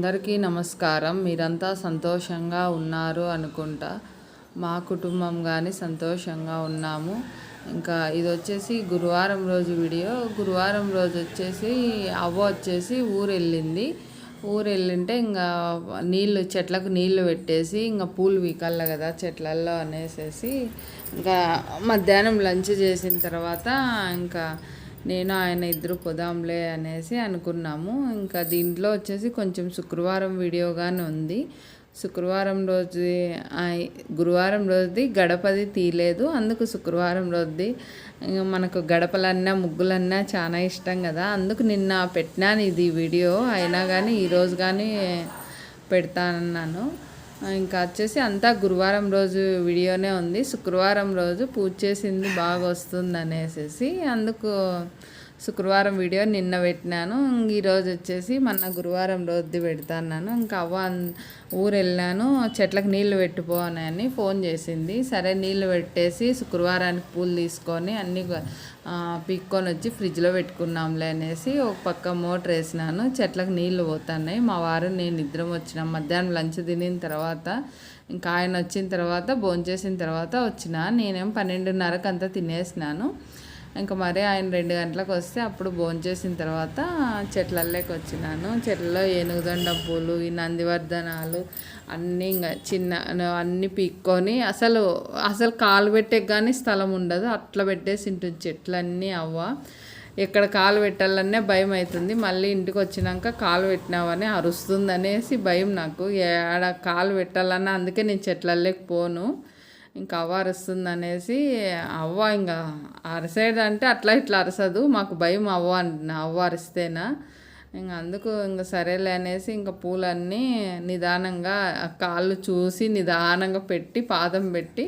అందరికీ నమస్కారం. మీరంతా సంతోషంగా ఉన్నారు అనుకుంటా. మా కుటుంబం కానీ సంతోషంగా ఉన్నాము. ఇంకా ఇది వచ్చేసి గురువారం రోజు వీడియో. గురువారం రోజు వచ్చేసి అవ్వ వచ్చేసి ఊరు వెళ్ళింది ఊరు వెళ్ళింటే ఇంకా నీళ్ళు చెట్లకు నీళ్ళు పెట్టేసి ఇంకా పూలు వీకల్ల కదా చెట్లల్లో అనేసేసి ఇంకా మధ్యాహ్నం లంచ్ చేసిన తర్వాత ఇంకా నేను ఆయన ఇద్దరు పొదాంలే అనేసి అనుకున్నాము. ఇంకా దీంట్లో వచ్చేసి కొంచెం శుక్రవారం వీడియోగానే ఉంది. శుక్రవారం రోజు గురువారం రోజుది గడపది తీయలేదు. అందుకు శుక్రవారం రోజుది మనకు గడపలన్నా ముగ్గులన్నా చాలా ఇష్టం కదా. అందుకు నిన్న పెట్టినాను ఇది వీడియో. అయినా కానీ ఈరోజు కానీ పెడతానన్నాను. ఇంకా వచ్చేసి అంతా గురువారం రోజు వీడియోనే ఉంది. శుక్రవారం రోజు పూజ చేసింది బాగా వస్తుంది అనేసి అందుకు శుక్రవారం వీడియో నిన్న పెట్టినాను. ఈరోజు వచ్చేసి మొన్న గురువారం రోజుది పెడతాను ఇంకా అవ్వ అన్- ఊరు వెళ్ళాను చెట్లకు నీళ్ళు పెట్టుకోనని ఫోన్ చేసింది. సరే నీళ్ళు పెట్టేసి శుక్రవారానికి పూలు తీసుకొని అన్నీ పీక్కొని వచ్చి ఫ్రిడ్జ్లో పెట్టుకున్నాంలే అనేసి ఒక పక్క మోటర్ వేసినాను. చెట్లకు నీళ్ళు పోతున్నాయి. మా వారు నేను నిద్ర వచ్చిన. మధ్యాహ్నం లంచ్ తినిన తర్వాత ఇంకా ఆయన వచ్చిన తర్వాత భోంచేసిన తర్వాత వచ్చిన. నేనేం పన్నెండున్నరకు అంతా తినేసినాను. ఇంకా మరీ ఆయన రెండు గంటలకు వస్తే అప్పుడు భోంచేసిన తర్వాత చెట్లల్లోకి వచ్చినాను. చెట్లలో ఏనుగుదండ పూలు ఈ నందివర్ధనాలు అన్నీ ఇంకా చిన్న అన్నీ పీక్కొని అసలు అసలు కాలు పెట్టే కానీ స్థలం ఉండదు. అట్లా పెట్టేసి ఉంటుంది చెట్లన్నీ అవ్వ. ఎక్కడ కాలు పెట్టాలనే భయం అవుతుంది. మళ్ళీ ఇంటికి వచ్చినాక కాలు పెట్టినావని అరుస్తుంది అనేసి భయం నాకు. ఏడ కాలు పెట్టాలన్నా అందుకే నేను చెట్లల్లోకి పోను. ఇంకా అవ్వ అరుస్తుంది అనేసి అవ్వ ఇంకా అరిసేది అంటే అట్లా ఇట్లా అరసదు మాకు భయం అవ్వ అవ్వ అరిస్తేనా. ఇంకా అందుకు ఇంకా సరేలే అనేసి ఇంకా పూలన్నీ నిదానంగా కాళ్ళు చూసి నిదానంగా పెట్టి పాదం పెట్టి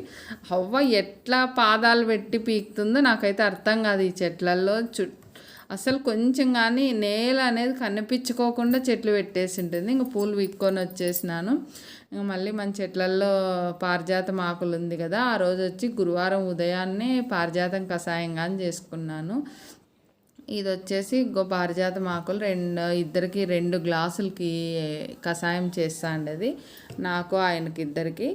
అవ్వ ఎట్లా పాదాలు పెట్టి పీకుతుందో నాకైతే అర్థం కాదు ఈ చెట్లల్లో. చుట్టూ అసలు కొంచెం కానీ నేల అనేది కనిపించుకోకుండా చెట్లు పెట్టేసి ఉంటుంది ఇంకా పూలు విక్కొని వచ్చేసినాను. ఇంకా మళ్ళీ మన చెట్లల్లో పారిజాతం ఆకులు ఉంది కదా ఆ రోజు వచ్చి గురువారం ఉదయాన్నే పారిజాతం కషాయం కానీ చేసుకున్నాను. ఇది వచ్చేసి ఇంకో పారిజాతం ఆకులు రెండు ఇద్దరికి రెండు గ్లాసులకి కషాయం చేస్తా అండి నాకు ఆయనకి ఇద్దరికి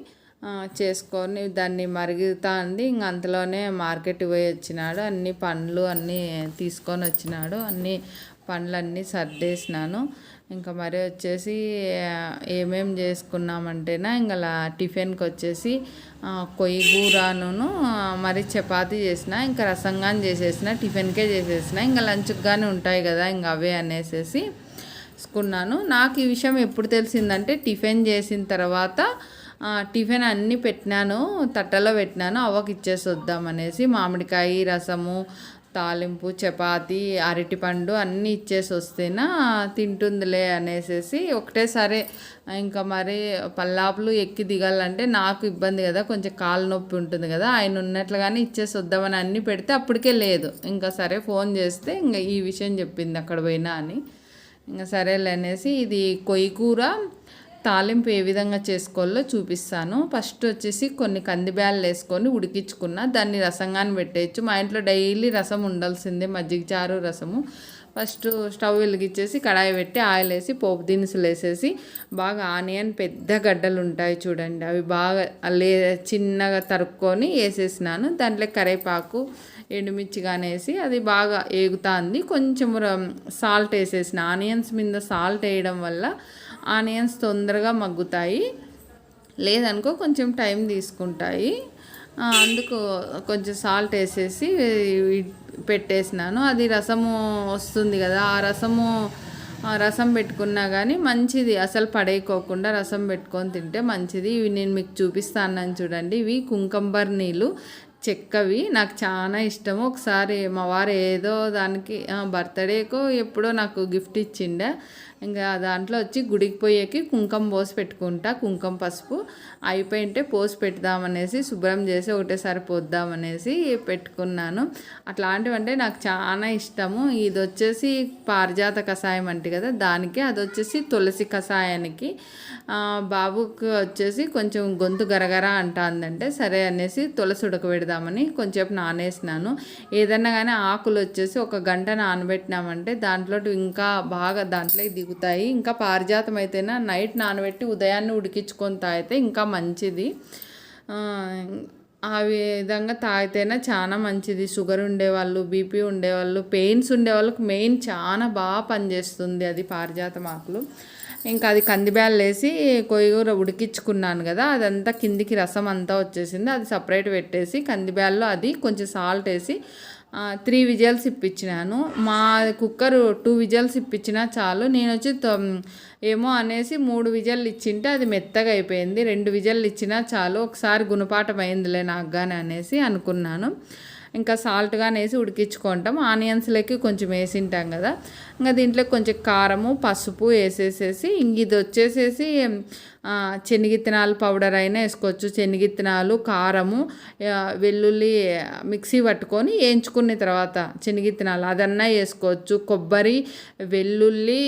చేసుకొని దాన్ని మరుగుతా అండి ఇంక అంతలోనే మార్కెట్ పోయి వచ్చినాడు. అన్ని పండ్లు అన్నీ తీసుకొని వచ్చినాడు. అన్ని పండ్లన్నీ సర్దేసినాను. ఇంకా మరి వచ్చేసి ఏమేం చేసుకున్నామంటేనా ఇంకా టిఫిన్కి వచ్చేసి కొయ్యి కూరను మరి చపాతీ చేసిన ఇంకా రసంగాని చేసేసిన టిఫిన్కే చేసేసిన ఇంకా లంచ్కి కానీ ఉంటాయి కదా ఇంకా అవే అనేసేసి తీసుకున్నాను నాకు ఈ విషయం ఎప్పుడు తెలిసిందంటే టిఫిన్ చేసిన తర్వాత టిఫిన్ అన్నీ పెట్టినాను తట్టలో పెట్టినాను అవ్వకి ఇచ్చేసి వద్దామనేసి మామిడికాయ రసము తాలింపు చపాతి అరటిపండు అన్నీ ఇచ్చేసి వస్తేనా తింటుందిలే అనేసి ఒకటేసారి ఇంకా మరి పల్లాపులు ఎక్కి దిగాలంటే నాకు ఇబ్బంది కదా కొంచెం కాలు నొప్పి ఉంటుంది కదా ఆయన ఉన్నట్లుగానే ఇచ్చేసి వద్దామని అన్నీ పెడితే అప్పటికే లేదు. ఇంకా సరే ఫోన్ చేస్తే ఇంకా ఈ విషయం చెప్పింది అక్కడ పోయినా అని. ఇంకా సరేలే అనేసి ఇది కొయ్యి కూర తాలింపు ఏ విధంగా చేసుకోవాలో చూపిస్తాను. ఫస్ట్ వచ్చేసి కొన్ని కందిబ్యాలు వేసుకొని ఉడికించుకున్న దాన్ని రసంగాని పెట్టేయచ్చు. మా ఇంట్లో డైలీ రసం ఉండాల్సిందే మజ్జిగ చారు రసము. ఫస్ట్ స్టవ్ వెలిగించేసి కడాయి పెట్టి ఆయిల్ వేసి పోపు దినుసులు వేసేసి బాగా ఆనియన్ పెద్ద గడ్డలు ఉంటాయి చూడండి. అవి బాగా లే చిన్నగా తరుక్కొని వేసేసినాను. దాంట్లో కరివేపాకు ఎండుమిర్చి కానీ వేసి అది బాగా ఏగుతుంది. కొంచెం సాల్ట్ వేసేసిన. ఆనియన్స్ మీద సాల్ట్ వేయడం వల్ల ఆనియన్స్ తొందరగా మగ్గుతాయి. లేదనుకో కొంచెం టైం తీసుకుంటాయి. అందుకు కొంచెం సాల్ట్ వేసేసి పెట్టేసినాను. అది రసము వస్తుంది కదా ఆ రసము ఆ రసం పెట్టుకున్నా కానీ మంచిది. అసలు పడేయకోకుండా రసం పెట్టుకొని తింటే మంచిది. ఇవి నేను మీకు చూపిస్తాను చూడండి. ఇవి కుంకంబర్ నీళ్ళు చెక్కవి. నాకు చాలా ఇష్టము. ఒకసారి మా వారు ఏదో దానికి బర్త్డేకో ఎప్పుడో నాకు గిఫ్ట్ ఇచ్చిండే. ఇంకా దాంట్లో వచ్చి గుడికి పోయేకి కుంకం పోసి పెట్టుకుంటా కుంకం పసుపు. అయిపోయింటే పోసి పెడదామనేసి శుభ్రం చేసి ఒకటేసారి పోద్దామనేసి పెట్టుకున్నాను. అట్లాంటివంటే నాకు చాలా ఇష్టము. ఇది వచ్చేసి పారిజాత కషాయం అంటే కదా దానికి అది వచ్చేసి తులసి కషాయానికి. బాబుకి వచ్చేసి కొంచెం గొంతు గరగర అంటుందంటే సరే అనేసి తులసి ఉడకబెడదామని కొంచెంసేపు నానేసినాను. ఏదన్నా కానీ ఆకులు వచ్చేసి ఒక గంట నానబెట్టినామంటే దాంట్లో ఇంకా బాగా దాంట్లో దిగు దిగుతాయి ఇంకా పారిజాతం అయితేనా నైట్ నానబెట్టి ఉదయాన్నే ఉడికించుకొని తాగితే ఇంకా మంచిది. ఆ, ఆ విధంగా తాగితేనే చాలా మంచిది. షుగర్ ఉండేవాళ్ళు బీపీ ఉండేవాళ్ళు పెయిన్స్ ఉండేవాళ్ళకి మెయిన్ చాలా బాగా పనిచేస్తుంది అది పారిజాతం ఆకులు. ఇంకా అది కందిబ్యాలు వేసి కొయ్యూర ఉడికించుకున్నాను కదా అదంతా కిందికి రసం అంతా వచ్చేసింది. అది సపరేట్ పెట్టేసి కందిబ్యాల్లో అది కొంచెం సాల్ట్ వేసి త్రీ విజల్స్ ఇప్పించినాను. మా కుక్కర్ టూ విజల్స్ ఇప్పించినా చాలు. నేను వచ్చి తొమ్- ఏమో అనేసి మూడు విజల్లు ఇచ్చింటే అది మెత్తగా అయిపోయింది. రెండు విజల్లు ఇచ్చినా చాలు. ఒకసారి గుణపాఠం అయిందిలే నాకు కానీ అనేసి అనుకున్నాను. ఇంకా సాల్ట్ కానీ వేసి ఉడికించుకుంటాం. ఆనియన్స్లోకి కొంచెం వేసింటాం కదా. ఇంకా దీంట్లో కొంచెం కారము పసుపు వేసేసేసి ఇంక ఇది వచ్చేసేసి శనగిత్తనాలు పౌడర్ అయినా వేసుకోవచ్చు. శనగిత్తనాలు కారము వెల్లుల్లి మిక్సీ పట్టుకొని వేయించుకున్న తర్వాత శనగిత్తనాలు అదన్నా వేసుకోవచ్చు. కొబ్బరి వెల్లుల్లి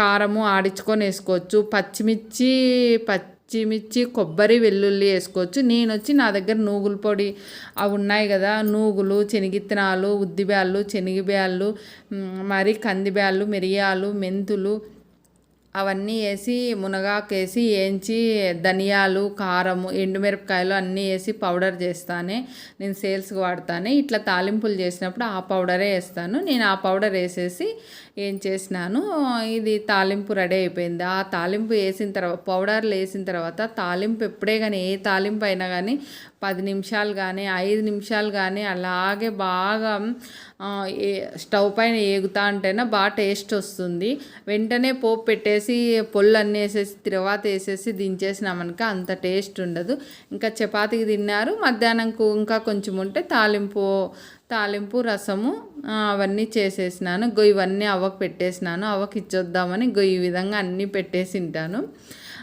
కారము ఆడించుకొని వేసుకోవచ్చు. పచ్చిమిర్చి పచ్చి పచ్చిమిర్చి కొబ్బరి వెల్లుల్లి వేసుకోవచ్చు. నేను వచ్చి నా దగ్గర నూగుల పొడి అవి ఉన్నాయి కదా. నూగులు శనగిత్తనాలు ఉద్దిబ్యాళ్ళు శనగబ్యాళ్ళు మరి కందిబ్యాళ్ళు మిరియాలు మెంతులు అవన్నీ వేసి మునగాకేసి వేయించి ధనియాలు కారము ఎండుమిరపకాయలు అన్నీ వేసి పౌడర్ చేస్తానే. నేను సేల్స్కి వాడతానే. ఇట్లా తాలింపులు చేసినప్పుడు ఆ పౌడరే వేస్తాను. నేను ఆ పౌడర్ వేసేసి ఏం చేసినాను ఇది తాలింపు రెడీ అయిపోయింది. ఆ తాలింపు వేసిన తర్వాత పౌడర్లు వేసిన తర్వాత తాలింపు ఎప్పుడే కానీ ఏ తాలింపు అయినా కానీ పది నిమిషాలు కానీ ఐదు నిమిషాలు కానీ అలాగే బాగా స్టవ్ పైన ఏగుతా అంటేనే బాగా టేస్ట్ వస్తుంది. వెంటనే పోపు పెట్టేసి పొల్లు అన్నీ వేసేసి తర్వాత వేసేసి దించేసినామనుక అంత టేస్ట్ ఉండదు. ఇంకా చపాతీకి తిన్నారు మధ్యాహ్నంకు ఇంకా కొంచెం ఉంటే తాలింపు తాలింపు రసము అవన్నీ చేసేసినాను. గొయ్యి ఇవన్నీ అవ్వకు పెట్టేసినాను. అవ్వకి ఇచ్చొద్దామని గొయ్యి ఈ విధంగా అన్నీ పెట్టేసి ఉంటాను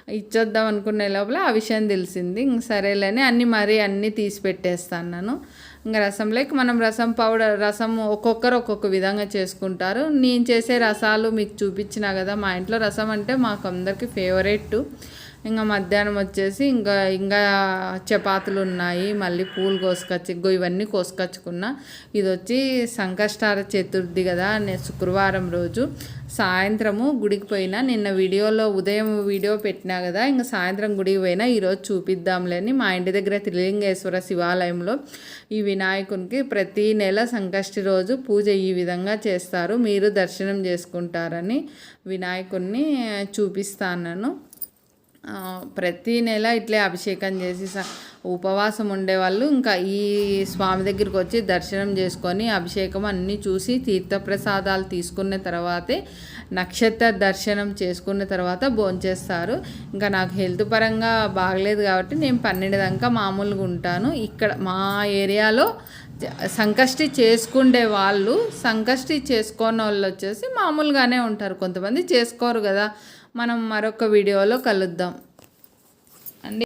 ఇచ్చొద్దాం అనుకునే లోపల ఆ విషయం తెలిసింది. ఇంక సరేలేని అన్నీ మరీ అన్నీ తీసి పెట్టేస్తాను నేను ఇంకా రసంలోకి మనం రసం పౌడర్ రసం ఒక్కొక్కరు ఒక్కొక్క విధంగా చేసుకుంటారు. నేను చేసే రసాలు మీకు చూపించిన కదా మా ఇంట్లో రసం అంటే మాకు అందరికీ ఫేవరెట్ ఇంకా మధ్యాహ్నం వచ్చేసి ఇంకా ఇంకా చపాతీలు ఉన్నాయి. మళ్ళీ పూలు కోసుకొచ్చి ఇవన్నీ కోసుకొచ్చుకున్నా. ఇది వచ్చి సంకష్టార చతుర్థి కదా నేను శుక్రవారం రోజు. సాయంత్రము గుడికి పోయినా నిన్న వీడియోలో ఉదయం వీడియో పెట్టినా కదా ఇంకా సాయంత్రం గుడికి పోయినా ఈరోజు చూపిద్దాంలేని మా ఇంటి దగ్గర త్రిలింగేశ్వర శివాలయంలో ఈ వినాయకునికి ప్రతి నెల సంకష్టి రోజు పూజ ఈ విధంగా చేస్తారు. మీరు దర్శనం చేసుకుంటారని వినాయకుడిని చూపిస్తాను ప్రతి నెల ఇట్లే అభిషేకం చేసి ఉపవాసం ఉండేవాళ్ళు ఇంకా ఈ స్వామి దగ్గరికి వచ్చి దర్శనం చేసుకొని అభిషేకం అన్నీ చూసి తీర్థప్రసాదాలు తీసుకున్న తర్వాతే నక్షత్ర దర్శనం చేసుకున్న తర్వాత భోంచేస్తారు. ఇంకా నాకు హెల్త్ పరంగా బాగలేదు కాబట్టి నేను పన్నెండు దాకా మామూలుగా ఉంటాను. ఇక్కడ మా ఏరియాలో సంకష్టి చేసుకుండే వాళ్ళు సంకష్టి చేసుకోని వాళ్ళు వచ్చేసి మామూలుగానే ఉంటారు. కొంతమంది చేసుకోరు కదా. మనం మరొక వీడియోలో కలుద్దాం.